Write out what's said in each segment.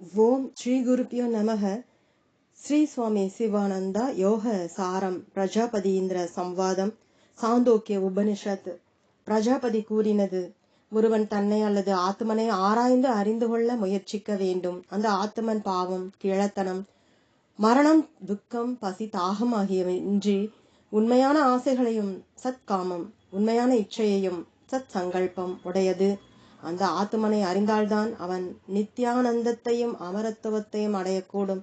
ஓம் ஸ்ரீ குருப்பியோ நமக. ஸ்ரீ சுவாமி சிவானந்தா யோக சாரம் பிரஜாபதியிந்திர சம்வாதம் சாந்தோக்கிய உபனிஷத். பிரஜாபதி கூறினது ஒருவன் தன்னை அல்லது ஆத்மனை ஆராய்ந்து அறிந்து கொள்ள முயற்சிக்க வேண்டும். அந்த ஆத்மன் பாவம் கிழத்தனம் மரணம் துக்கம் பசி தாகம் ஆகியவன்றி உண்மையான ஆசைகளையும் சத்காமம் உண்மையான இச்சையையும் சத் சங்கல்பம் உடையது. அந்த ஆத்மனை அறிந்தால்தான் அவன் நித்யானந்தத்தையும் அமரத்துவத்தையும் அடையக்கூடும்.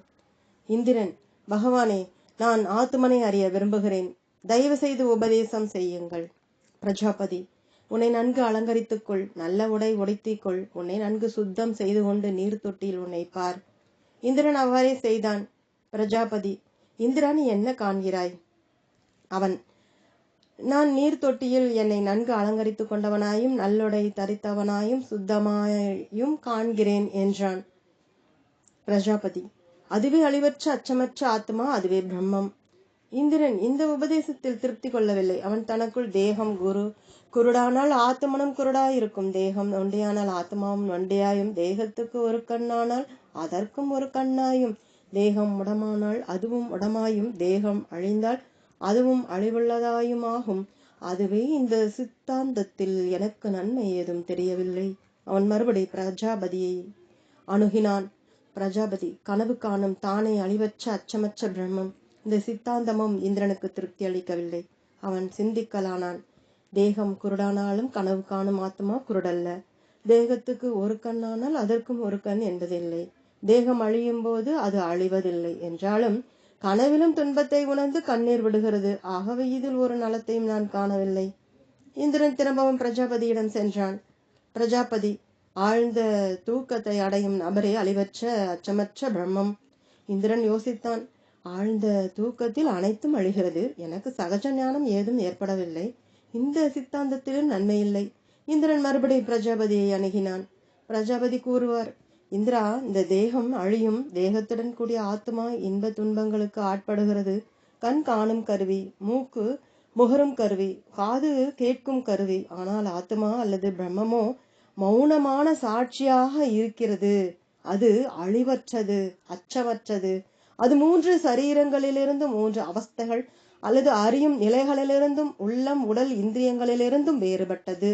இந்திரன் பகவானே நான் ஆத்மனை அறிய விரும்புகிறேன். தயவு செய்து உபதேசம் செய்யுங்கள். பிரஜாபதி உன்னை நன்கு அலங்கரித்துக்கொள் நல்ல உடை உடைத்திக்கொள் உன்னை நன்கு சுத்தம் செய்து கொண்டு நீர் தொட்டியில் உன்னை பார். இந்திரன் அவ்வாறே செய்தான். பிரஜாபதி இந்திரா என்ன காண்கிறாய்? அவன் நான் நீர் தொட்டியில் என்னை நன்கு அலங்கரித்துக் கொண்டவனாயும் நல்லுடை தரித்தவனாயும் சுத்தமாயும் காண்கிறேன் என்றான். பிரஜாபதி அதுவே அழிவற்ற அச்சமற்ற ஆத்மா அதுவே பிரம்மம். இந்திரன் இந்த உபதேசத்தில் திருப்தி கொள்ளவில்லை. அவன் தனக்குள் தேகம் குரு குருடானால் ஆத்மனும் குருடாயிருக்கும். தேகம் நொண்டியானால் ஆத்மாவும் நொண்டியாயும். தேகத்துக்கு ஒரு கண்ணானால் அதற்கும் ஒரு கண்ணாயும். தேகம் உடமானால் அதுவும் உடமாயும். தேகம் அழிந்தால் அதுவும் அழிவுள்ளதாயுமாகும். அதுவே இந்த சித்தாந்தத்தில் எனக்கு நன்மை ஏதும் தெரியவில்லை. அவன் மறுபடி பிரஜாபதியை அணுகினான். பிரஜாபதி கனவு காணும் தானே அழிவற்ற அச்சமற்ற பிரம்மம். இந்த சித்தாந்தமும் இந்திரனுக்கு திருப்தி அளிக்கவில்லை. அவன் சிந்திக்கலானான். தேகம் குருடானாலும் கனவு காணும் ஆத்மா குருடல்ல. தேகத்துக்கு ஒரு கண்ணானால் அதற்கும் ஒரு கண் என்பதில்லை. தேகம் அழியும் போது அது அழிவதில்லை என்றாலும் கனவிலும் துன்பத்தை உணர்ந்து கண்ணீர் விடுகிறது. ஆகவே இதில் ஒரு நலத்தையும் நான் காணவில்லை. இந்திரன் திரும்பவும் பிரஜாபதியிடம் சென்றான். பிரஜாபதி ஆழ்ந்த தூக்கத்தை அடையும் நபரே அழிவற்ற அச்சமற்ற பிரம்மம். இந்திரன் யோசித்தான் ஆழ்ந்த தூக்கத்தில் அனைத்தும் அழிகிறது. எனக்கு சகஜ ஞானம் ஏதும் ஏற்படவில்லை. இந்த சித்தாந்தத்திலும் நன்மை இல்லை. இந்திரன் மறுபடி பிரஜாபதியை அணுகினான். பிரஜாபதி கூறுவார் இந்திரா இந்த தேகம் அழியும் தேகத்துடன் கூடிய ஆத்மா இன்ப துன்பங்களுக்கு ஆட்படுகிறது. கண் காணும் கருவி மூக்கு முகரும் கருவி காது கேட்கும் கருவி. ஆனால் ஆத்மா அல்லது பிரம்மமோ மௌனமான சாட்சியாக இருக்கிறது. அது அழிவற்றது அச்சமற்றது. அது மூன்று சரீரங்களிலிருந்தும் மூன்று அவஸ்தைகள் அல்லது அறியும் நிலைகளிலிருந்தும் உள்ளம் உடல் இந்திரியங்களிலிருந்தும் வேறுபட்டது.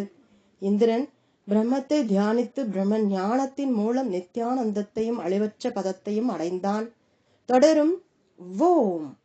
இந்திரன் பிரம்மத்தை தியானித்து பிரம்ம ஞானத்தின் மூலம் நித்யானந்தத்தையும் அழிவற்ற பதத்தையும் அடைந்தான். தொடரும். ஓம்.